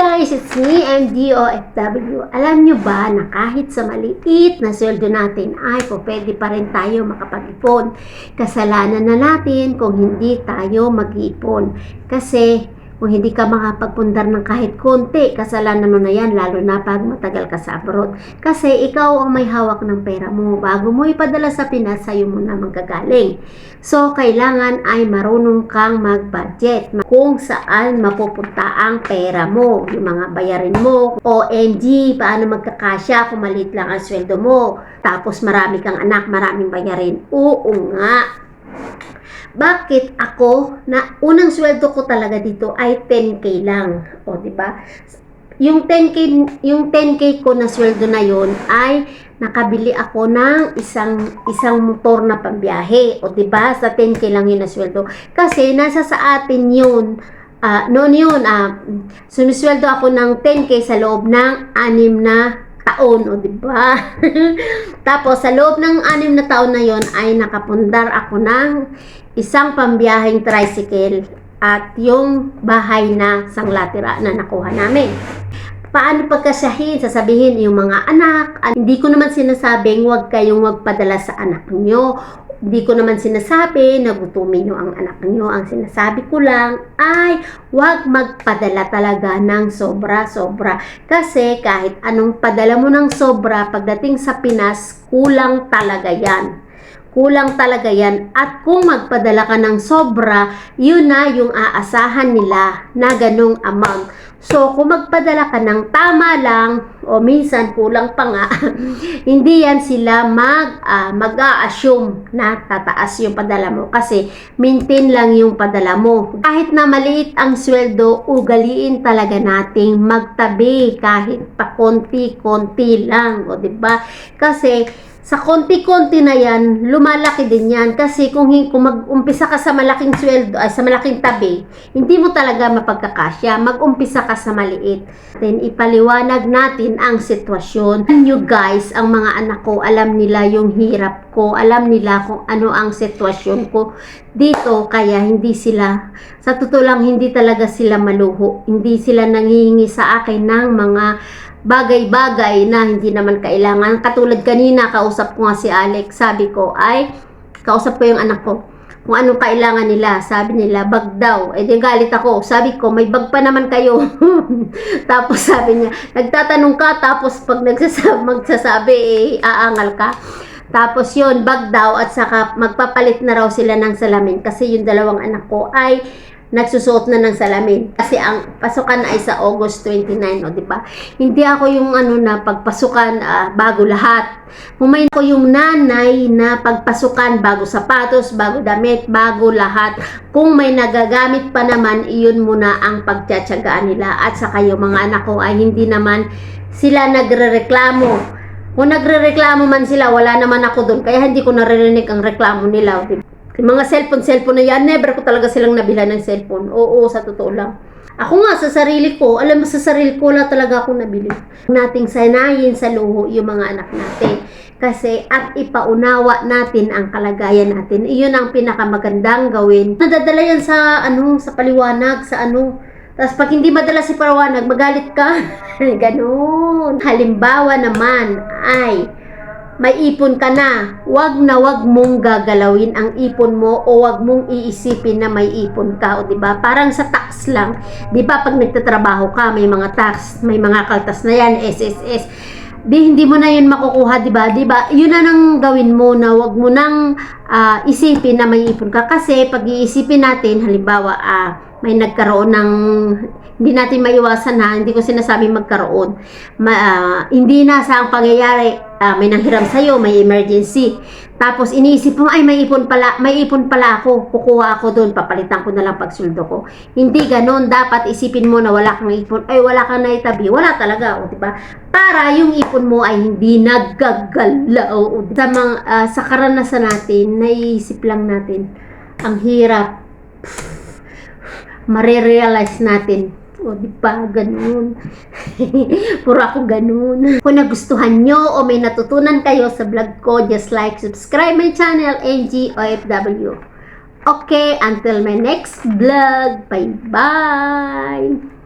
guys, it's me, MDOFW. Alam nyo ba na kahit sa maliit na sweldo natin ay po pwede pa rin tayo makapag-ipon. Kasalanan na natin kung hindi tayo mag-iipon. Kasi kung hindi ka makapagpundar ng kahit konti, kasalanan mo na yan, lalo na pag matagal ka sa abroad. Kasi ikaw ang may hawak ng pera mo. Bago mo ipadala sa Pinas, sa'yo mo na magkagaling. So, kailangan ay marunong kang mag-budget. Kung saan mapupunta ang pera mo, yung mga bayarin mo, OMG, paano magkakasya kung maliit lang ang sweldo mo. Tapos marami kang anak, maraming bayarin. Oo nga, bakit ako na unang sweldo ko talaga dito ay 10k lang. O, di ba? Yung 10k yung 10k ko na sweldo na yon ay nakabili ako ng isang isang motor na pambiyahe. O, di ba? Sa 10k lang yun na sweldo. Kasi nasa sa atin yun ah noon yun, ah sumisweldo ako ng 10k sa loob ng anim na taon, o di ba? Tapos sa loob ng anim na taon na yon ay nakapundar ako ng isang pambiyaheng tricycle at yung bahay na sanglatira na nakuha namin. Paano pagkasyahin? Sasabihin yung mga anak, hindi ko naman sinasabing huwag kayong magpadala sa anak nyo. Hindi ko naman sinasabi na gutumin nyo ang anak nyo. Ang sinasabi ko lang ay huwag magpadala talaga ng sobra-sobra. Kasi kahit anong padala mo ng sobra, pagdating sa Pinas, kulang talaga yan. Kulang talaga yan. At kung magpadala ka ng sobra, yun na yung aasahan nila na ganong amount. So, kung magpadala ka ng tama lang, o minsan kulang pa nga, hindi yan sila mag, uh, mag-a-assume na tataas yung padala mo. Kasi, maintain lang yung padala mo. Kahit na maliit ang sweldo, ugaliin talaga nating magtabi kahit pa konti-konti lang. O, ba diba? Kasi, sa konti-konti na yan, lumalaki din yan. Kasi kung, kung mag-umpisa ka sa malaking sweldo, ay sa malaking tabi, hindi mo talaga mapagkakasya. Mag-umpisa ka sa maliit. Then, ipaliwanag natin ang sitwasyon. You guys, ang mga anak ko, alam nila yung hirap ko. Alam nila kung ano ang sitwasyon ko dito. Kaya hindi sila, sa totoo lang, hindi talaga sila maluho. Hindi sila nangihingi sa akin ng mga bagay-bagay na hindi naman kailangan. Katulad kanina, kausap ko nga si Alex, sabi ko ay, kausap ko yung anak ko, kung anong kailangan nila. Sabi nila, bag daw. Eh di galit ako. Sabi ko, may bag pa naman kayo. tapos sabi niya, nagtatanong ka, tapos pag nagsasabi, magsasabi, eh, aangal ka. Tapos yun, bag daw at saka magpapalit na raw sila ng salamin kasi yung dalawang anak ko ay nagsusuot na ng salamin. Kasi ang pasukan ay sa August 29, o di ba? Hindi ako yung ano na pagpasukan uh, bago lahat. Kumain ko yung nanay na pagpasukan bago sapatos, bago damit, bago lahat. Kung may nagagamit pa naman, iyon muna ang pagtsatsagaan nila. At saka yung mga anak ko ay hindi naman sila nagrereklamo. Kung nagrereklamo man sila, wala naman ako doon. Kaya hindi ko naririnig ang reklamo nila. Diba? Mga cellphone, cellphone na yan, never ko talaga silang nabila ng cellphone. Oo, sa totoo lang. Ako nga, sa sarili ko, alam mo, sa sarili ko, wala talaga akong nabili. Nating sanayin sa luho yung mga anak natin. Kasi, at ipaunawa natin ang kalagayan natin. Iyon ang pinakamagandang gawin. Nadadala yan sa, ano, sa paliwanag, sa ano, tapos pag hindi madala si paliwanag, magalit ka. Ganun. Halimbawa naman ay, may ipon ka na, wag na wag mong gagalawin ang ipon mo o wag mong iisipin na may ipon ka, o 'di ba? Parang sa tax lang, 'di ba? Pag nagtatrabaho ka, may mga tax, may mga kaltas na 'yan, SSS. Di hindi mo na 'yun makukuha, 'di ba? 'Di ba? 'Yun na nang gawin mo na wag mo nang uh, isipin na may ipon ka kasi pag iisipin natin, halimbawa, uh, may nagkaroon ng hindi natin maiwasan ha, hindi ko sinasabi magkaroon. Ma, uh, hindi na sa ang pangyayari, uh, may nanghiram sa'yo, may emergency. Tapos iniisip mo, ay may ipon pala, may ipon pala ako, kukuha ako doon, papalitan ko na lang pagsuldo ko. Hindi ganoon, dapat isipin mo na wala kang ipon, ay wala kang naitabi, wala talaga, o diba? Para yung ipon mo ay hindi naggagalaw. O, sa, mga, uh, sa karanasan natin, naiisip lang natin, ang hirap, marirealize natin o, di ba? Ganun. Puro ako ganun. Kung nagustuhan nyo o may natutunan kayo sa vlog ko, just like, subscribe my channel, NGOFW. Okay, until my next vlog. Bye-bye!